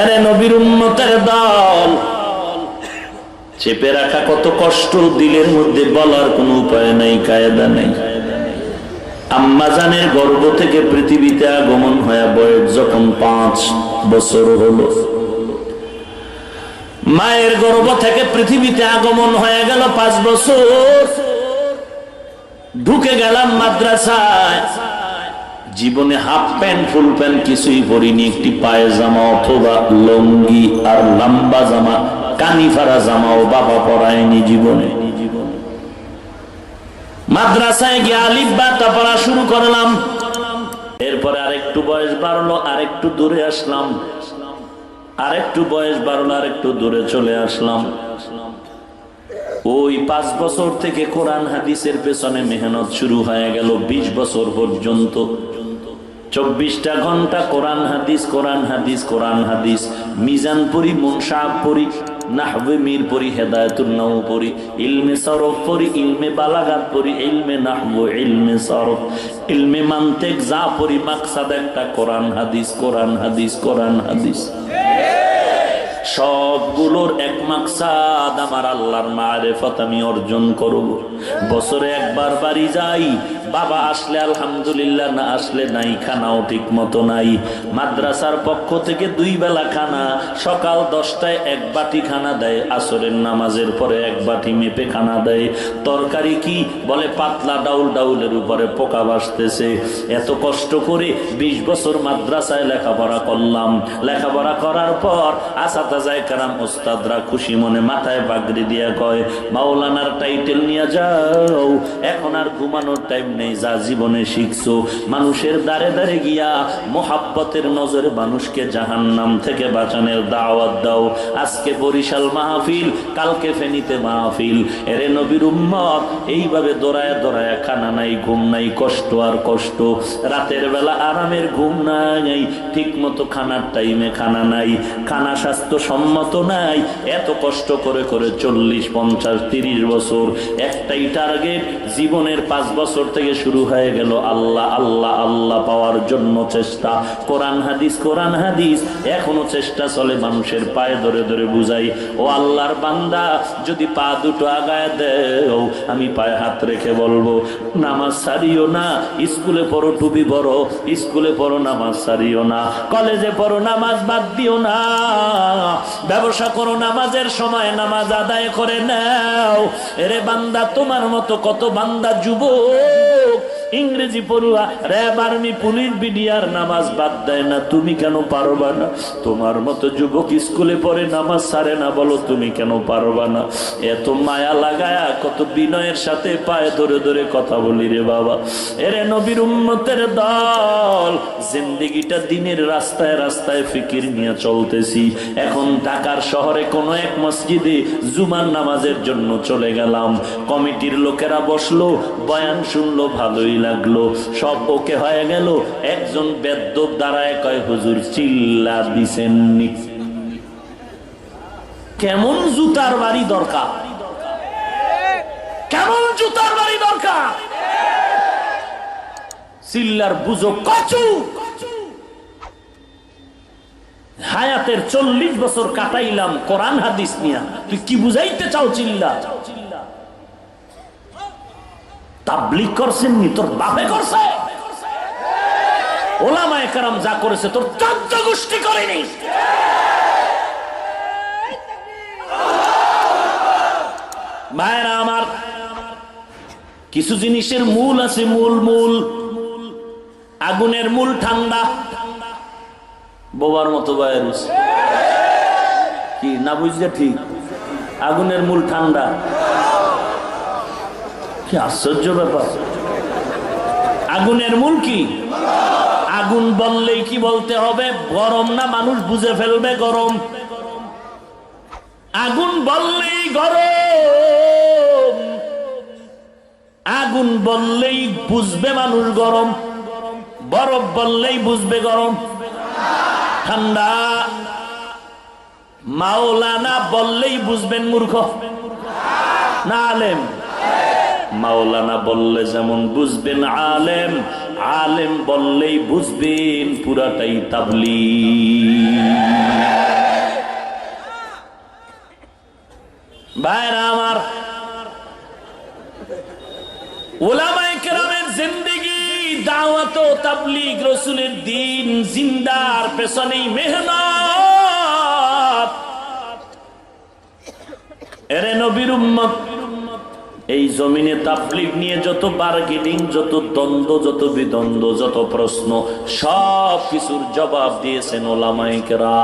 এরে নবীর উন্মতের দল। চেপে রাখা কত কষ্ট দিলের মধ্যে বলার কোনো উপায় নাই, কায়দা নেই। আম্মাজানের গর্ভ থেকে পৃথিবীতে আগমন হয়ে বয়স যখন পাঁচ বছর হলো। মায়ের গর্ভ থেকে পৃথিবীতে আগমন হয়ে গেল পাঁচ বছর। ঢুকে গেলাম মাদ্রাসায়। জীবনে হাফ প্যান্ট, ফুল প্যান্ট কিছুই পরিনি। একটি পায়জামা অথবা লঙ্গি আর লম্বা জামা কানিফারা জামাও বাবা পরায়নি জীবনে। মাদ্রাসায় গিয়ে পড়া শুরু করলাম। এরপরে আরেকটু বয়স বাড়লো, আরেকটু দূরে আসলাম। আরেকটু বয়স বাড়লো, আরেকটু দূরে চলে আসলাম। ওই পাঁচ বছর থেকে কোরআন হাদিসের পেছনে মেহনত শুরু হয়ে গেল। ২০ বছর পর্যন্ত চব্বিশটা ঘণ্টা কোরআন হাদিস কোরআন হাদিস কোরআন হাদিস। মিজানপুরি, মুনসাবপুরি নাহবে মিরপুরি হেদায়তুল নাও পড়ি ইলমে সরফ পড়ি ইলমে বালাগাত পড়ি ইলমে নাহব ইলমে সরফ, ইলমে মান্তেক, যা পড়ি মাকসাদ একটা কোরআন হাদিস কোরআন হাদিস কোরআন হাদিস। সবগুলোর এক মাকসাদ আমার আল্লাহর মারেফত আমি অর্জন করব। বছরে একবার বাড়ি যাই, বাবা আসলে আলহামদুলিল্লাহ, না আসলে নাই, খানাও ঠিক মতো নাই। মাদ্রাসার পক্ষ থেকে দুই বেলা খানা, সকাল দশটায় এক বাটি খানা দেয়, আসরের নামাজের পরে এক বাটি মেপে খানা দেয়। তরকারি কি? বলে পাতলা ডাউল ডাউলের উপরে পোকা বাসতেছে এত কষ্ট করে ২০ বছর মাদ্রাসায় লেখাপড়া করলাম। লেখাপড়া করার পর কারাম ওস্তাদরা খুশি মনে মাথায় বাগড়ি দিয়া কয়, মাওলানার টাইটেল নিয়ে যাও, এখন আর ঘুমানোর টাইম নেই যা জীবনে শিখছো, মানুষের দাঁড়ে দাঁড়ে গিয়া মোহাব্বতের নজরে মানুষকে জাহান নাম থেকে বাঁচানোর দাওয়াত দাও। আজকে বরিশাল মাহফিল, কালকে ফেনিতে মাহফিল। এরে নবীর উম্মত, এইভাবে দৌড়ায় দৌড়ায় খানা নাই, ঘুম নাই, কষ্ট আর কষ্ট। রাতের বেলা আরামের ঘুম নাই, ঠিক মতো খানার টাইমে খানা নাই। খানা স্বাস্থ্য সম্মত নাই, এত কষ্ট করে করে চল্লিশ, পঞ্চাশ, তিরিশ বছর। একটাই টার্গেট জীবনের পাঁচ বছর থেকে শুরু হয়ে গেল আল্লাহ আল্লাহ আল্লাহ পাওয়ার জন্য চেষ্টা। কোরআন হাদিস কোরআন হাদিস। এখনও চেষ্টা চলে মানুষের পায়ে ধরে ধরে বুঝাই। ও আল্লাহর বান্দা, যদি পা দুটো আগায় দেও, আমি পায়ে হাত রেখে বলব, নামাজ সারিও না, স্কুলে পড়ো টুপি পড়ো স্কুলে পড়ো নামাজ সারিও না, কলেজে পড়ো নামাজ বাদ দিও না। ব্যবসা করো, নামাজের সময় নামাজ আদায় করে নাও। এরে বান্দা, তোমার মতো কত বান্দা যুবক। ইংরেজি পড়ুয়া, র্যাব আর্মি, পুলিশ, বিডিআর, নামাজ বাদ দেয় না। তুমি কেন পারবা না? তোমার মতো যুবক স্কুলে পড়ে নামাজ সারে না বলো, তুমি কেন পারবা না? এত মায়া লাগায়া, কত বিনয়ের সাথে পায়ে ধরে ধরে কথা বলি রে বাবা। এরে নবীর উম্মতের দল, জিন্দিগিটা দিনের রাস্তায় রাস্তায় ফিকির নিয়ে চলতেছি। এখন ঢাকার শহরে কোনো এক মসজিদে জুমার নামাজের জন্য চলে গেলাম। কমিটির লোকেরা বসল, বয়ান শুনলো, ভালোই লাগল, সব ওকে হয়ে গেল। একজন বেদ্য দাঁড়ায় কয়, হুজুর চিল্লা দিছেননি। কেমন জুতার বাড়ি দরকার? কেমন জুতার বাড়ি দরকার? চিল্লার বুঝো কচু। হায়াতের চল্লিশ বছর কাটাইলাম কোরআন হাদিস নিয়া। তুই কি বুঝাইতে চাও চিল্লা? তাবলিক করছেন নি, তোর বাপে করছে? ওলামায় কারাম যা করেছে, তোর চোদ্দ গোষ্ঠী করেনি। ভাইরা আমার, কিছু জিনিসের মূল আছে, মূল মূল। আগুনের মূল ঠান্ডা। বোবার মতো ভাইরুস। কি, না বুঝলে ঠিক? আগুনের মূল ঠান্ডা। কি আশ্চর্য ব্যাপার? আগুনের মূল কি? আগুন বললেই কি বলতে হবে? গরম না মানুষ বুঝে ফেলবে গরম। আগুন বললেই গরম। আগুন বললেই বুঝবে মানুষ গরম। বরফ বললেই বুঝবে গরম। ঠান্ডা মাওলানা বললেই বুঝবেন মূর্খ। না আলেম। মাওলানা বললে যেমন বুঝবেন আলেম আলেম বললেই বুঝবেন পুরাটাই তাবলি ভাইরা আমার ওলামাই কেরামের জিন্দিগি, দাওয়াত তাবলিগ রসুলের দিন জিন্দার পেছনেই মেহনত। এরে নবীর উম্মত এই জমিনে তাবলিগ নিয়ে যত বার্গেনিং যত দ্বন্দ্ব, যত বিদ্বন্দ্ব, যত প্রশ্ন সব কিছুর জবাব দিয়েছেন ওলামাইকরা